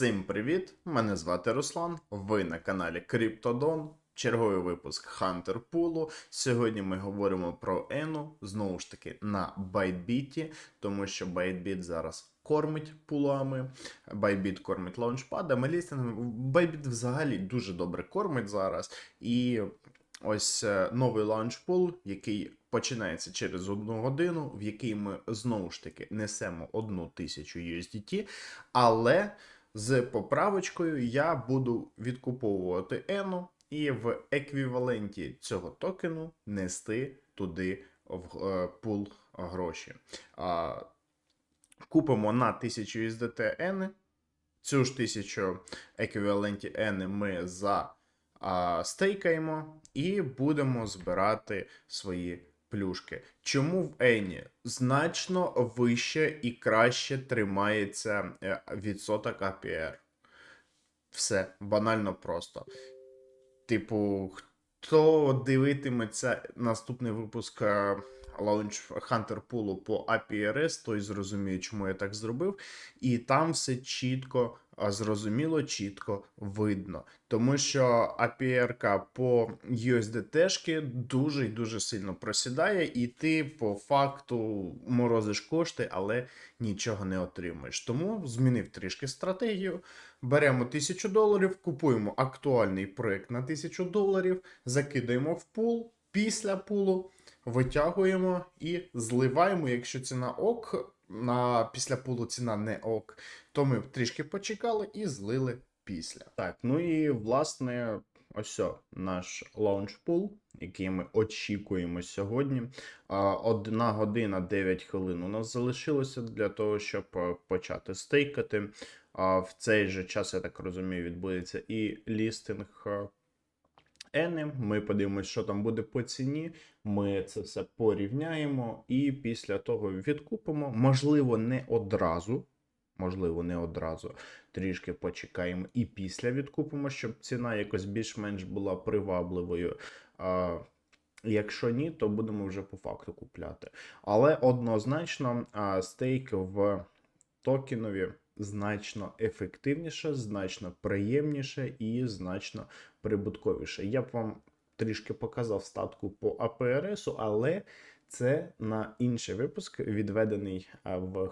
Всім привіт! Мене звати Руслан. Ви на каналі Криптодон. Черговий випуск Hunter Pool. Сьогодні ми говоримо про Ену, знову ж таки, на Bytebit, тому що Bytebit зараз кормить пулами, Bytebit кормить лаунчпадами, лістингами. Bytebit взагалі дуже добре кормить зараз. І ось е, новий лаунчпул, який починається через одну годину, в який ми знову ж таки несемо одну тисячу USDT, але з поправочкою я буду відкуповувати Ену і в еквіваленті цього токену нести туди в е, пул гроші. А, купимо на 1000 USDT Ени. Цю ж 1000 еквіваленті Ени ми за а, і будемо збирати свої плюшки. Чому в Ені значно вище і краще тримається е, відсоток APR? Все банально просто. Типу, хто дивитиметься наступний випуск е, Launch Pool по APRS, той зрозуміє, чому я так зробив. І там все чітко, зрозуміло, чітко видно. Тому що APR по USDT дуже і дуже сильно просідає, і ти по факту морозиш кошти, але нічого не отримуєш. Тому змінив трішки стратегію. Беремо 1000 доларів, купуємо актуальний проект на 1000 доларів, закидаємо в пул. Після пулу витягуємо і зливаємо, якщо ціна ок, на після пулу ціна не ок, то ми трішки почекали і злили після. Так, ну і власне, ось наш лаунч пул, який ми очікуємо сьогодні. Одна година 9 хвилин у нас залишилося для того, щоб е, почати стейкати. В цей же час, я так розумію, відбудеться і лістинг Ени. Ми подивимося, що там буде по ціні. Ми це все порівняємо і після того відкупимо. Можливо, не одразу. Можливо, не одразу. Трішки почекаємо і після відкупимо, щоб ціна якось більш-менш була привабливою. А, Якщо ні, то будемо вже по факту купляти. Але однозначно а, стейк в токенові значно ефективніше, значно приємніше і значно прибутковіше. Я б вам трішки показав статку по АПРСу, але це на інший випуск, відведений в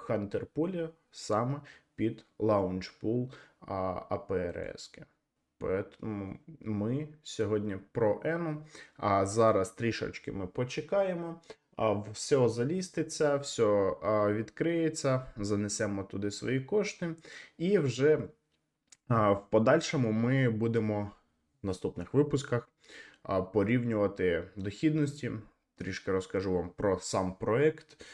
Pool саме під Pool АПРС. Тому ми сьогодні про Ену. А зараз трішечки ми почекаємо. Все заліститься, все відкриється, занесемо туди свої кошти, і вже в подальшому ми будемо в наступних випусках порівнювати дохідності. Трішки розкажу вам про сам проект,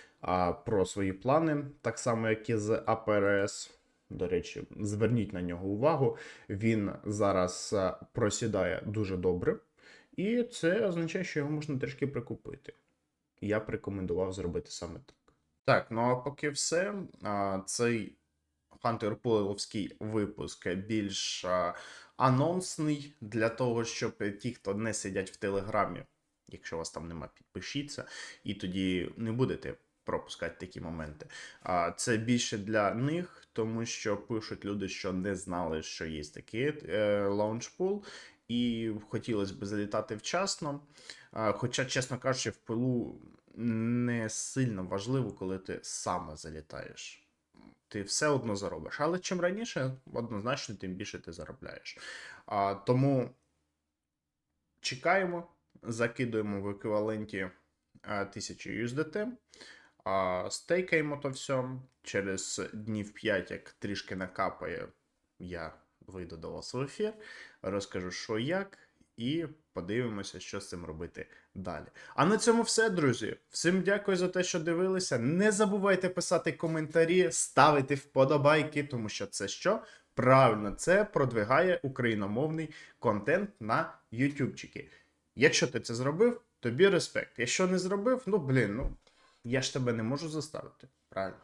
про свої плани, так само, як і з АПРС. До речі, зверніть на нього увагу. Він зараз просідає дуже добре, і це означає, що його можна трішки прикупити я б рекомендував зробити саме так. Так, ну а поки все. Цей Хантер Пулевський випуск більш анонсний для того, щоб ті, хто не сидять в Телеграмі, якщо вас там нема, підпишіться, і тоді не будете пропускати такі моменти. А це більше для них, тому що пишуть люди, що не знали, що є такий е, лаунчпул, і хотілося б залітати вчасно. Хоча, чесно кажучи, в пилу не сильно важливо, коли ти саме залітаєш. Ти все одно заробиш. Але чим раніше, однозначно, тим більше ти заробляєш. А, Тому чекаємо, закидуємо в еквіваленті 1000 USDT, а, стейкаємо то все. Через днів 5, як трішки накапає, я вийду до вас в ефір, розкажу, що як, і подивимося, що з цим робити далі. А на цьому все, друзі. Всім дякую за те, що дивилися. Не забувайте писати коментарі, ставити вподобайки, тому що це що? Правильно, це продвигає україномовний контент на ютубчики. Якщо ти це зробив, тобі респект. Якщо не зробив, ну блін, ну я ж тебе не можу заставити. Правильно.